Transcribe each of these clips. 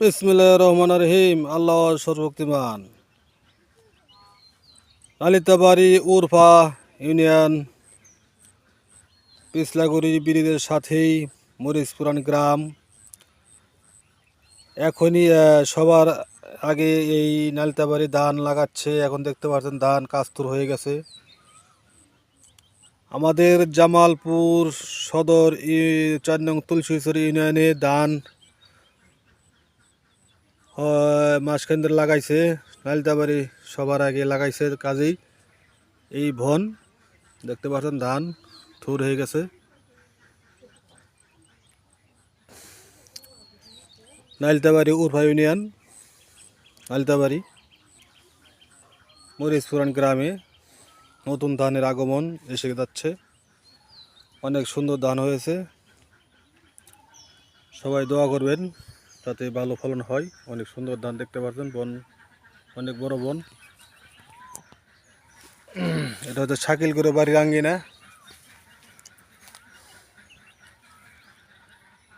বিসমিল্লাহ রহমান রহিম। আল্লাহ সর্বশক্তিমান। লালিতাবাড়ি উরফা ইউনিয়ন, পিছলাগুড়ি ব্রিজের সাথেই মরিচপুরান গ্রাম। এখনই সবার আগে এই নালিতাবাড়ি ধান লাগাচ্ছে। এখন দেখতে পাচ্ছেন ধান কাস্তুর হয়ে গেছে। আমাদের জামালপুর সদর চার নং তুলসীশ্বরী ইউনিয়নে ধান মাঝখান লাগাইছে, নালিতাবাড়ি সবার আগে লাগাইছে কাজেই। এই ভন দেখতে পাচ্ছেন ধান থুর হয়ে গেছে। নালিতাবাড়ি উরফা ইউনিয়ন, নালিতাবাড়ি, মরিচপুরান গ্রামে নতুন ধানের আগমন এসে যাচ্ছে। অনেক সুন্দর ধান হয়েছে। সবাই দোয়া করবেন। যাতে ভালো ফলন হয়। অনেক সুন্দর ধান দেখতে পাচ্ছেন বন অনেক বড় বন। এটা হচ্ছে শাকিল করে বাড়ির আঙ্গিনা।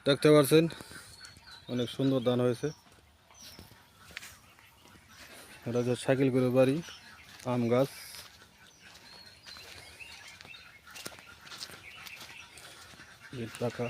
দেখতে পাচ্ছেন অনেক সুন্দর ধান হয়েছে। এটা হচ্ছে শাকিল করে বাড়ি, আম গাছ। পাকা।